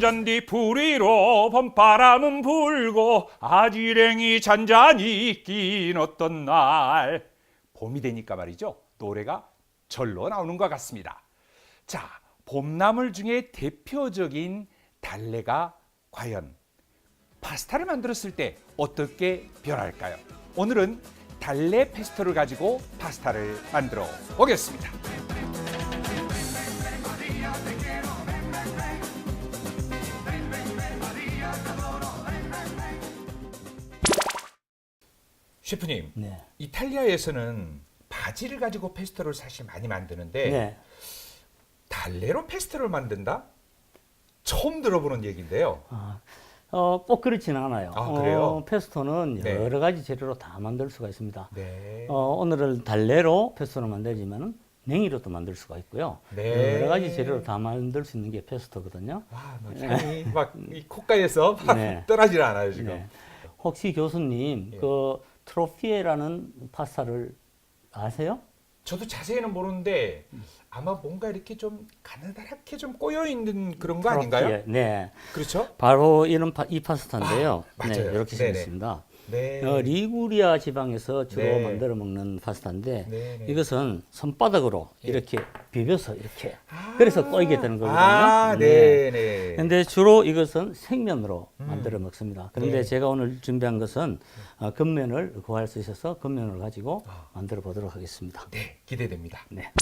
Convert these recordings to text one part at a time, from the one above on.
잔디 풀 위로 봄바람은 불고 아지랭이 잔잔히 낀 어떤 날 봄이 되니까 말이죠 노래가 절로 나오는 것 같습니다 자 봄나물 중에 대표적인 달래가 과연 파스타를 만들었을 때 어떻게 변할까요? 오늘은 달래 페스토를 가지고 파스타를 만들어 보겠습니다. 셰프님, 네. 이탈리아에서는 바지를 가지고 페스토를 사실 많이 만드는데 네. 달래로 페스토를 만든다? 처음 들어보는 얘기인데요. 아, 어, 꼭 그렇지는 않아요. 아, 그래요? 어, 페스토는 네. 여러 가지 재료로 다 만들 수가 있습니다. 네. 어, 오늘은 달래로 페스토를 만들지만은 냉이로도 만들 수가 있고요. 네. 여러 가지 재료로 다 만들 수 있는 게 페스토거든요. 와, 뭐 향이 막이 콧가에서 막 네. 떠나질 않아요 지금. 네. 혹시 교수님 예. 그 트로피에라는 파스타를 아세요? 저도 자세히는 모르는데 아마 뭔가 이렇게 좀 가느다랗게 좀 꼬여 있는 그런 거 아닌가요? 트로피에. 네. 그렇죠? 바로 이런 파, 이 파스타인데요. 아, 맞아요. 네, 이렇게 네네. 생겼습니다. 네. 어, 리구리아 지방에서 주로 네. 만들어 먹는 파스타인데 네, 네. 이것은 손바닥으로 예. 이렇게 비벼서 이렇게 아. 그래서 꼬이게 되는 거거든요. 아, 네, 네. 근데 주로 이것은 생면으로 음. 만들어 먹습니다. 그런데 네. 제가 오늘 준비한 것은 어, 겉면을 구할 수 있어서 겉면을 가지고 아. 만들어 보도록 하겠습니다. 네, 기대됩니다. 네.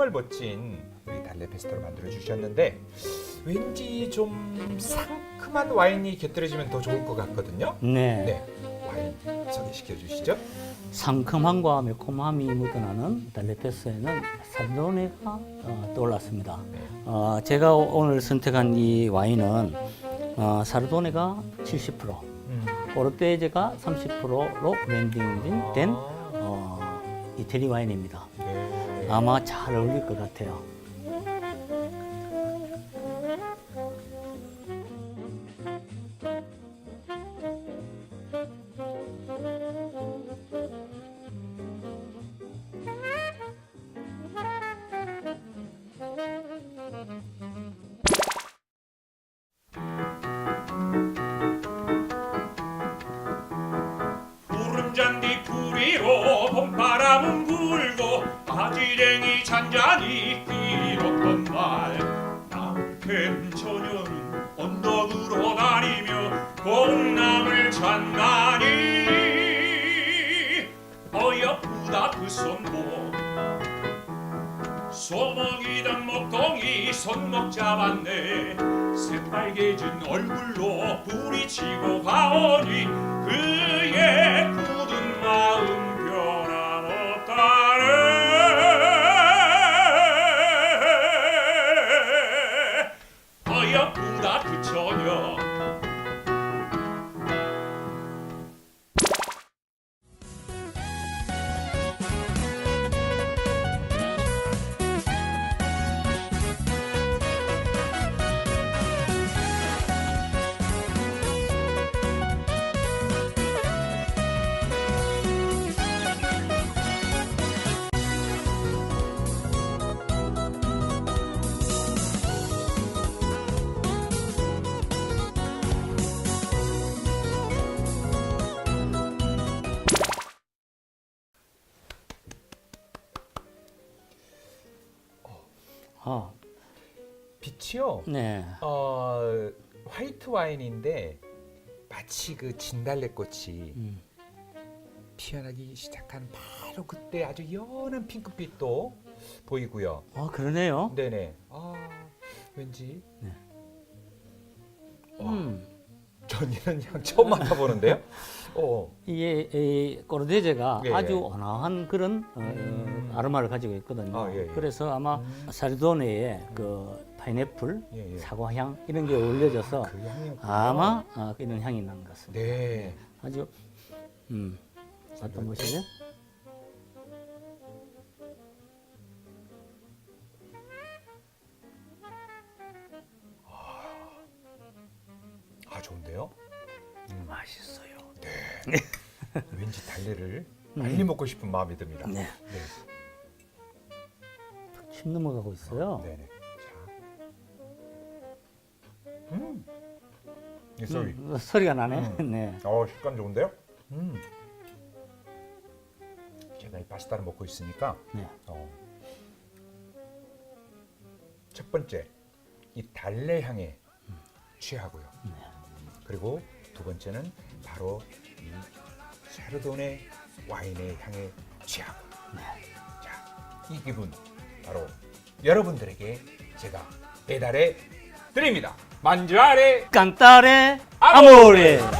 정말 멋진 우리 달래 페스토를 만들어 주셨는데 왠지 좀 상큼한 와인이 곁들여지면 더 좋을 것 같거든요. 네. 네, 와인 소개시켜 주시죠. 상큼함과 매콤함이 묻어나는 달레페스에는 사르도네가 어, 떠올랐습니다. 어, 제가 오늘 선택한 이 와인은 어, 사르도네가 70%, 음. 오르테제가 30%로 브랜딩된 아, 어, 이태리 와인입니다. 네. 아마 잘 어울릴 것 같아요. 불고 바지랭이 잔잔히 뛰었던 날 남편 처녀는 언덕으로 다니며 공남을 찾나니. 어여쁘다 그 손목. 소먹이던 목동이 손목 잡았네. 새빨개진 얼굴로 부리치고 가오니 그의 굳은 마음 어여쁘다 그 처녀 아, 빛이요. 네. 어, 화이트 와인인데 마치 그 진달래꽃이 음. 피어나기 시작한 바로 그때 아주 연한 핑크빛도 보이고요. 아, 그러네요. 네네. 아 왠지 와. 음. 전 이런 향 처음 맡아보는데요. 어. 이게 이 꼬르데제가 예, 아주 예. 온화한 그런 어, 음. 아로마를 가지고 있거든요. 아, 예, 예. 그래서 아마 음. 사르도네의 그 파인애플, 예, 예. 사과향 이런 게 어울려져서 그 향이었군요. 아마 아, 이런 향이 난 것 같습니다. 네. 아주 음 어떤 것이죠? 아 좋은데요. 맛있어요. 왠지 달래를 많이 먹고 싶은 마음이 듭니다. 네. 네. 침 넘어가고 있어요. 네네. 자. 음. 이 소리. 음, 소리가 나네. 음. 네. 어 식감 좋은데요? 음. 제가 이 파스타를 먹고 있으니까 네. 어. 첫 번째 이 달래 향에 취하고요. 그리고 두 번째는 바로 이 샤르도네 와인의 향에 취하고. 자, 이 기분 바로 여러분들에게 제가 배달해 드립니다. 만주아레 깐따레 아모레.